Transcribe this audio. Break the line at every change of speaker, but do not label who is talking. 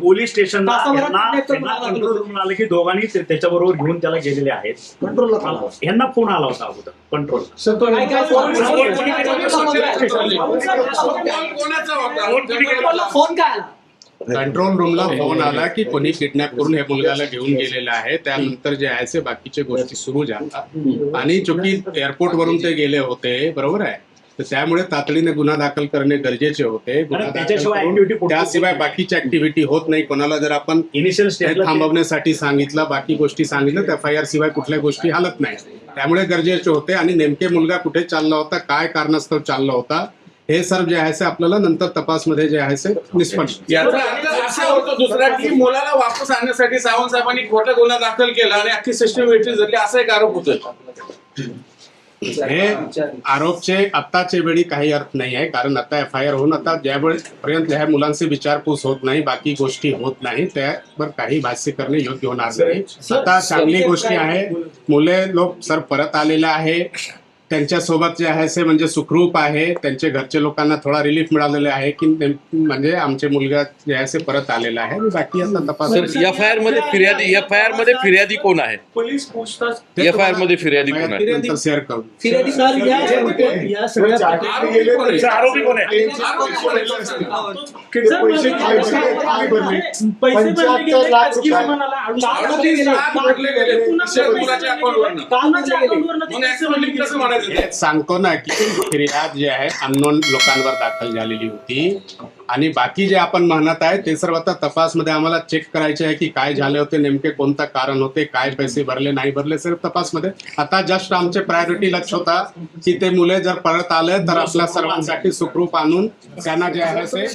Police
आला?
आले? की दोघांनी ते- त्याच्याबरोबर घेऊन त्याला गेलेले आहेत.
कंट्रोलला.
यांना फोन आला होता अगोदर कंट्रोल
फोन फोन काय आला
कंट्रोल रूमला फोन आला? की कोणी किडनॅप करून हे मुलगाला घेऊन गेलेलं आहे. त्यानंतर जे आहे ते बाकीच्या गोष्टी सुरू झाल्या. आणि चुकी एअरपोर्ट वरून ते गेले होते. बरोबर आहे? तर त्यामुळे तातडीने गुन्हा दाखल करणे गरजेचे होते. गुन्हा दाखल करून त्याशिवाय. बाकीची ऍक्टिव्हिटी होत नाही. कोणाला जर आपण
इनिशियल
थांबवण्यासाठी सांगितलं बाकी गोष्टी सांगितलं एफ आय आर शिवाय कुठल्या गोष्टी हालत नाही. त्यामुळे गरजेचे होते आणि नेमके मुलगा कुठे चालला होता काय कारणास्तव चालला होता हे सर जे आहे ते आपल्याला नंतर तपासमध्ये जे आहे
याचा अर्थ असा होतो दुसरा की मुलाला वापस आणण्यासाठी सावंत साहेबांनी खोटा गुन्हा दाखल केला आणि अख्खी सिस्टम वेटली धरली असा एक आरोप होतोय.
हे आरोपचे आत्ताचे वेळी काही अर्थ नाही आहे कारण आता एफ आय आर होऊन आता ज्यावेळेपर्यंत ह्या मुलांची विचारपूस होत नाही बाकी गोष्टी होत नाही त्यावर काही भाष्य करणे योग्य होणार नाही. आता चांगली गोष्टी आहे मुले लोक सर परत आलेले आहे. त्यांच्यासोबत जे आहे ते म्हणजे सुखरूप आहे त्यांचे घरचे लोकांना थोडा रिलीफ मिळालेला आहे की म्हणजे आमचे मुलगा जे आहे ते परत आलेला आहे बाकी आता तपास
एफ आय आरमध्ये फिर्यादी एफ आय आरमध्ये फिर्यादी कोण आहे
पोलीस पूछताछ
एफ आय आरमध्ये फिर्यादी कोण आहे
नंतर शेअर करू
फिर्यादी सर या या सगळ्या
चाकरी गेले तर
तुमचा आरोपी कोण आहे
किती पैसे काय भरले काय भरले पंच्याहत्तर लाख रुपये
अडतीस लाख भरले गेले असे मुलाच्या
हे सांगतो ना की फिर्याद जी आहे अननोन लोकांवर दाखल झालेली होती. आणि बाकी जे आपण म्हणत आहे ते सर्व आता तपासमध्ये आम्हाला चेक करायचे आहे की काय झाले होते नेमके कोणतं कारण होते काय पैसे भरले नाही भरले सर्व तपासमध्ये. आता जस्ट आमचे प्रायोरिटी लक्ष होता की ते मुले जर परत आले तर आपल्या सर्वांसाठी सुखरूप आणून त्यांना जे आहे ते